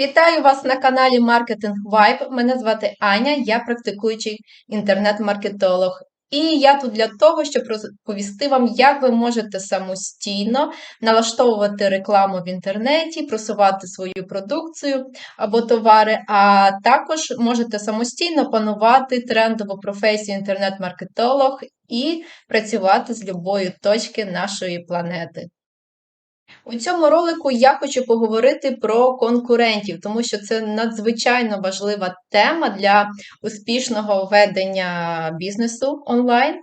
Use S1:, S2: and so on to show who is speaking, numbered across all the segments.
S1: Вітаю вас на каналі Marketing Vibe. Мене звати Аня, я практикуючий інтернет-маркетолог. І я тут для того, щоб розповісти вам, як ви можете самостійно налаштовувати рекламу в інтернеті, просувати свою продукцію або товари, а також можете самостійно панувати трендову професію інтернет-маркетолог і працювати з любої точки нашої планети. У цьому ролику я хочу поговорити про конкурентів, тому що це надзвичайно важлива тема для успішного ведення бізнесу онлайн.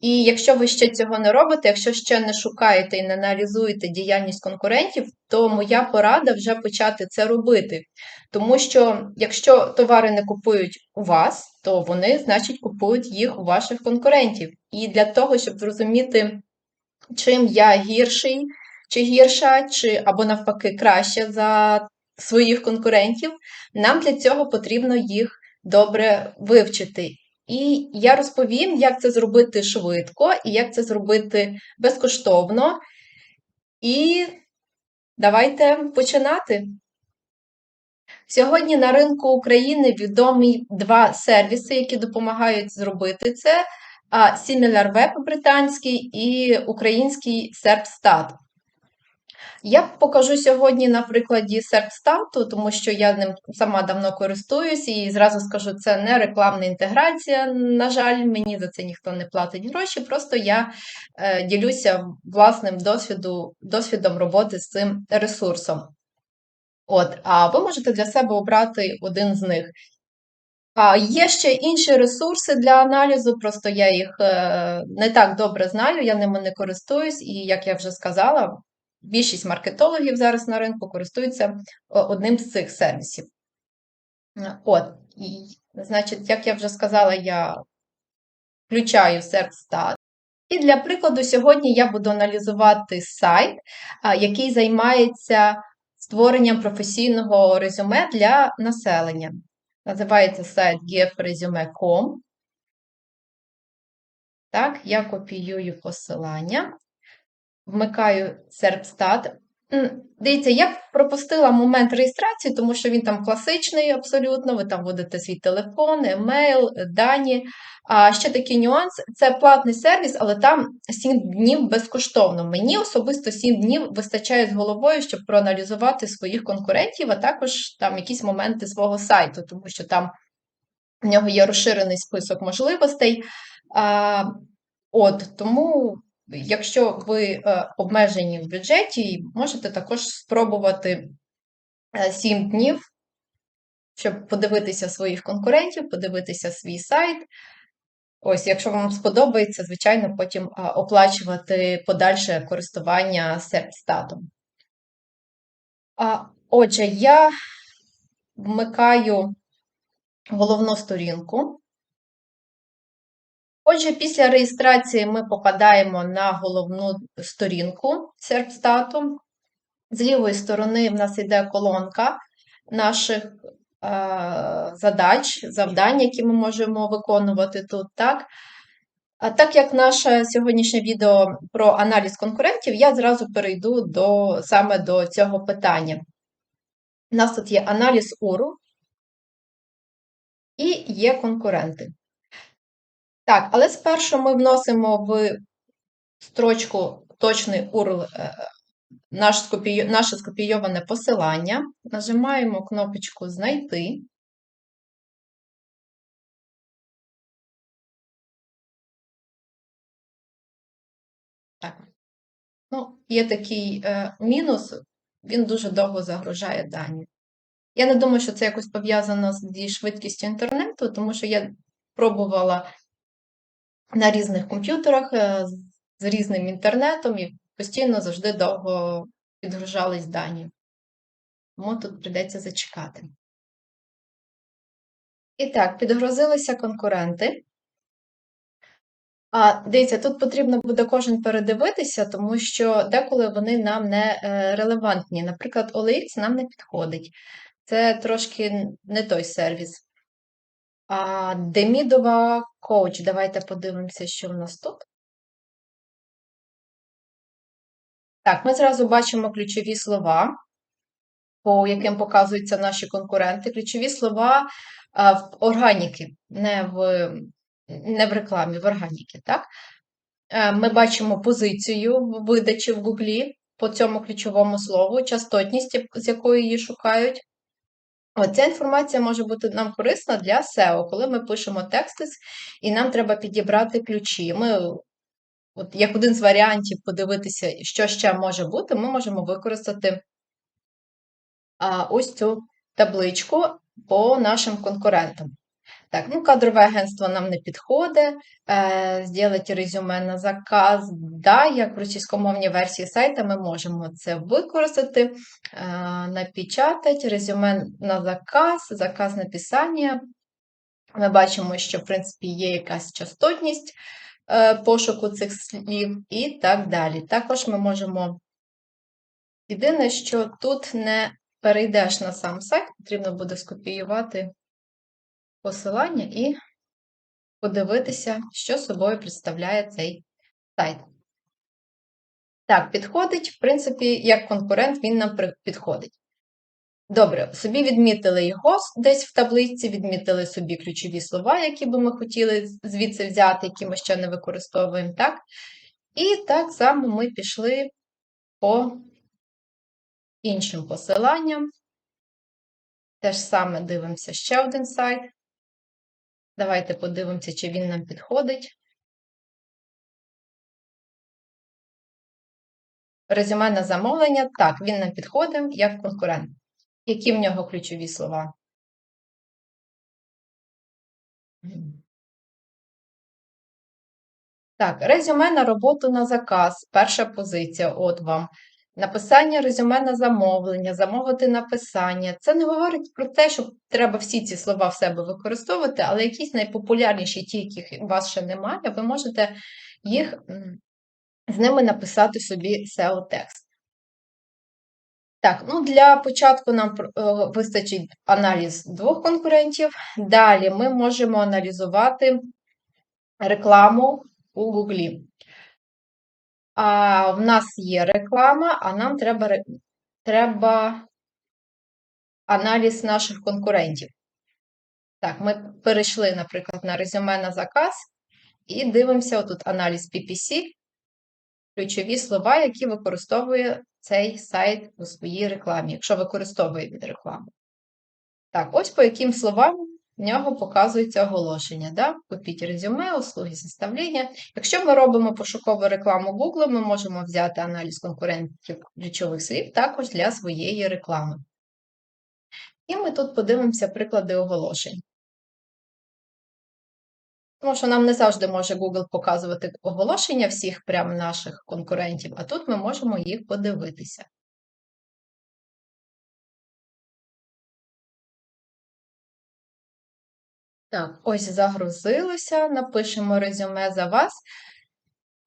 S1: І якщо ви ще цього не робите, якщо ще не шукаєте і не аналізуєте діяльність конкурентів, то моя порада вже почати це робити. Тому що якщо товари не купують у вас, то вони, значить, купують їх у ваших конкурентів. І для того, щоб зрозуміти, чим я гірший чи гірша, чи або навпаки краща за своїх конкурентів, нам для цього потрібно їх добре вивчити. І я розповім, як це зробити швидко і як це зробити безкоштовно. І давайте починати. Сьогодні на ринку України відомі два сервіси, які допомагають зробити це: SimilarWeb британський і український SerpStat. Я покажу сьогодні на прикладі серпстату, тому що я ним сама давно користуюсь і зразу скажу, це не рекламна інтеграція. На жаль, мені за це ніхто не платить гроші. Просто я е, ділюся власним досвіду, досвідом роботи з цим ресурсом. От, А ви можете для себе обрати один з них. А Є ще інші ресурси для аналізу, просто я їх е, не так добре знаю, я ними не користуюсь, і як я вже сказала, більшість маркетологів зараз на ринку користуються одним з цих сервісів. От, і, значить, як я вже сказала, я включаю SERPstat. І для прикладу, сьогодні я буду аналізувати сайт, який займається створенням професійного резюме для населення. Називається сайт gefresume.com. Так, я копіюю посилання вмикаю серпстат. Дивіться, я пропустила момент реєстрації, тому що він там класичний абсолютно. Ви там вводите свій телефон, емейл, дані. А ще такий нюанс: це платний сервіс, але там 7 днів безкоштовно. Мені особисто 7 днів вистачає з головою, щоб проаналізувати своїх конкурентів, а також там якісь моменти свого сайту, тому що там в нього є розширений список можливостей. А, От тому Якщо ви е, обмежені в бюджеті, можете також спробувати 7 е, днів, щоб подивитися своїх конкурентів, подивитися свій сайт. Ось, якщо вам сподобається, звичайно, потім оплачувати подальше користування серпстатом. Отже, я вмикаю головну сторінку. Отже, після реєстрації ми попадаємо на головну сторінку серпстату. З лівої сторони в нас йде колонка наших задач, завдань, які ми можемо виконувати тут. так? А так як наше сьогоднішнє відео про аналіз конкурентів, я зразу перейду до, саме до цього питання. У нас тут є аналіз уру і є конкуренти. Так, але спершу ми вносимо в строчку точний URL е, наш скопій... наше скопійоване посилання, нажимаємо кнопочку Знайти. Так. Ну, Є такий е, мінус, він дуже довго загружає дані. Я не думаю, що це якось пов'язано зі швидкістю інтернету, тому що я пробувала на різних комп'ютерах е, з різним інтернетом і постійно завжди довго підгружались дані. Тому тут прийдеться зачекати. І так, підгрузилися конкуренти. А дивіться, тут потрібно буде кожен передивитися, тому що деколи вони нам не е, релевантні. Наприклад, OLX нам не підходить. Це трошки не той сервіс. А Демідова коуч. Давайте подивимося, що в нас тут. Так, ми зразу бачимо ключові слова. по яким показуються наші конкуренти, ключові слова в органіки, не в не в рекламі, в органіки. Так? Е, ми бачимо позицію в видачі в Гуглі по цьому ключовому слову, частотність, з якою її шукають. Ця інформація може бути нам корисна для SEO, коли ми пишемо тексти, і нам треба підібрати ключі. Ми, от Як один з варіантів подивитися, що ще може бути, ми можемо використати а, ось цю табличку по нашим конкурентам. Так, ну кадрове агентство нам не підходить. Е, Зробити резюме на заказ. Да, як в російськомовній версії сайта ми можемо це використати, е, напечатати резюме на заказ, заказ написання. Ми бачимо, що, в принципі, є якась частотність е, пошуку цих слів і так далі. Також ми можемо. Єдине, що тут не перейдеш на сам сайт, потрібно буде скопіювати посилання і подивитися, що собою представляє цей сайт. Так, підходить, в принципі, як конкурент, він нам підходить. Добре, собі відмітили його десь в таблиці, відмітили собі ключові слова, які би ми хотіли звідси взяти, які ми ще не використовуємо, так? І так само ми пішли по іншим посиланням. Те ж саме дивимося ще один сайт. Давайте подивимося, чи він нам підходить. Резюме на замовлення. Так, він нам підходить як конкурент. Які в нього ключові слова? Так, резюме на роботу на заказ. Перша позиція. От вам. Написання резюме на замовлення, замовити написання. Це не говорить про те, що треба всі ці слова в себе використовувати, але якісь найпопулярніші, ті, яких у вас ще немає, ви можете їх з ними написати собі SEO-текст. Так, ну для початку нам е, вистачить аналіз двох конкурентів. Далі ми можемо аналізувати рекламу у Google. А в нас є реклама, а нам треба треба аналіз наших конкурентів. Так, ми перейшли, наприклад, на резюме на заказ і дивимося отут аналіз PPC, ключові слова, які використовує цей сайт у своїй рекламі, якщо використовує від рекламу. Так, ось по яким словам в нього показується оголошення. Да? Купіть резюме, услуги составлення. Якщо ми робимо пошукову рекламу Google, ми можемо взяти аналіз конкурентів ключових слів також для своєї реклами. І ми тут подивимося приклади оголошень. Тому що нам не завжди може Google показувати оголошення всіх прямо наших конкурентів, а тут ми можемо їх подивитися. Так, ось загрузилося, напишемо резюме за вас.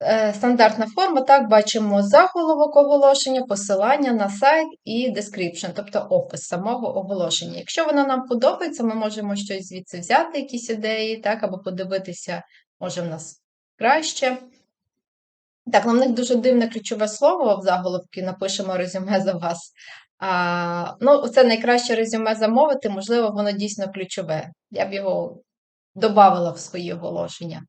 S1: Е, стандартна форма, так, бачимо заголовок оголошення, посилання на сайт і description, тобто опис самого оголошення. Якщо воно нам подобається, ми можемо щось звідси взяти, якісь ідеї, так, або подивитися, може, в нас краще. Так, нам них дуже дивне ключове слово в заголовці, напишемо резюме за вас. А, Ну, Це найкраще резюме замовити, можливо, воно дійсно ключове. Я б його додавала в свої оголошення.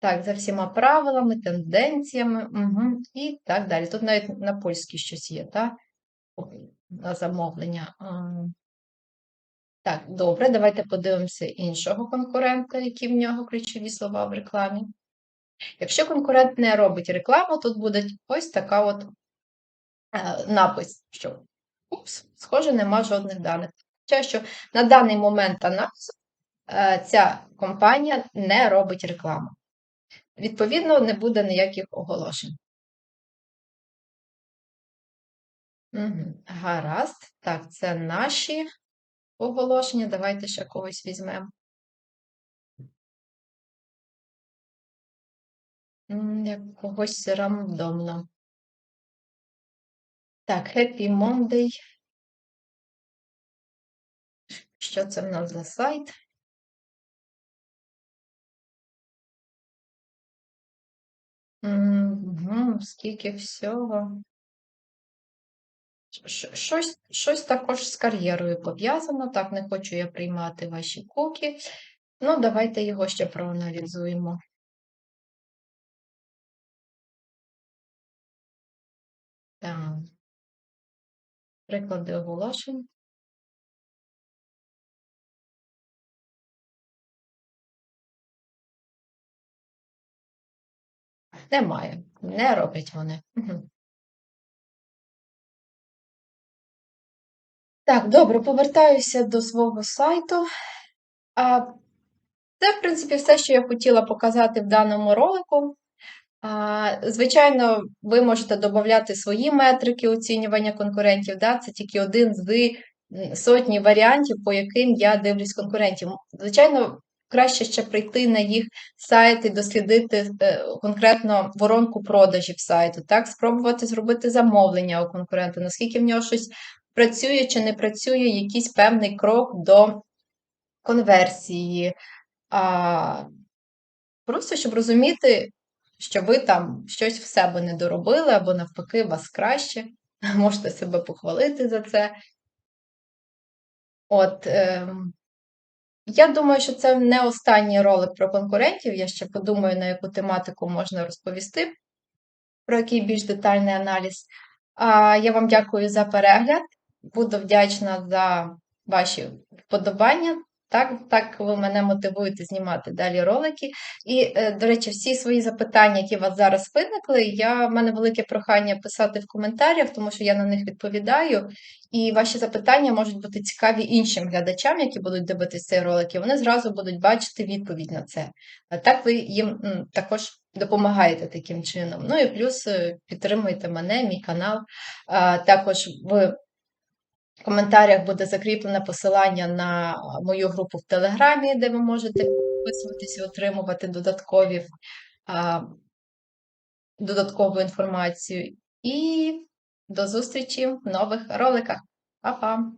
S1: Так, за всіма правилами, тенденціями угу, і так далі. Тут навіть на польській щось є, так? На замовлення. Так, добре, давайте подивимося іншого конкурента, які в нього ключові слова в рекламі. Якщо конкурент не робить рекламу, тут буде ось така от е, напис, що упс, схоже, нема жодних даних. Те, що на даний момент аналізу е, ця компанія не робить рекламу. Відповідно, не буде ніяких оголошень. Угу. Гаразд. Так, це наші оголошення. Давайте ще когось візьмемо. Як когось рандомно. Так, Happy Monday. Що це в нас за сайт? Угу, Скільки всього. Щось, щось також з кар'єрою пов'язано. Так, не хочу я приймати ваші куки. Ну, давайте його ще проаналізуємо. Так. Приклади оголошень. Немає. Не роблять вони. Так, добре, повертаюся до свого сайту. А, Це, в принципі, все, що я хотіла показати в даному ролику. Звичайно, ви можете додати свої метрики оцінювання конкурентів. Да? Це тільки один з сотні варіантів, по яким я дивлюсь конкурентів. Звичайно, краще ще прийти на їх сайт і дослідити е, конкретно воронку продажів сайту, так, спробувати зробити замовлення у конкурента, наскільки в нього щось працює чи не працює, якийсь певний крок до конверсії. А, Просто щоб розуміти, що ви там щось в себе не доробили, або навпаки, вас краще. Можете себе похвалити за це. От, е, я думаю, що це не останній ролик про конкурентів. Я ще подумаю, на яку тематику можна розповісти, про який більш детальний аналіз. А я вам дякую за перегляд. Буду вдячна за ваші вподобання. Так, так ви мене мотивуєте знімати далі ролики. І, е, до речі, всі свої запитання, які у вас зараз виникли, я, в мене велике прохання писати в коментарях, тому що я на них відповідаю. І ваші запитання можуть бути цікаві іншим глядачам, які будуть дивитися цей ролик, і вони зразу будуть бачити відповідь на це. Так ви їм також допомагаєте таким чином. Ну і плюс е, підтримуєте мене, мій канал. Також в коментарях буде закріплене посилання на мою групу в Телеграмі, де ви можете підписуватися і отримувати додаткові, а, додаткову інформацію. І до зустрічі в нових роликах. Па-па!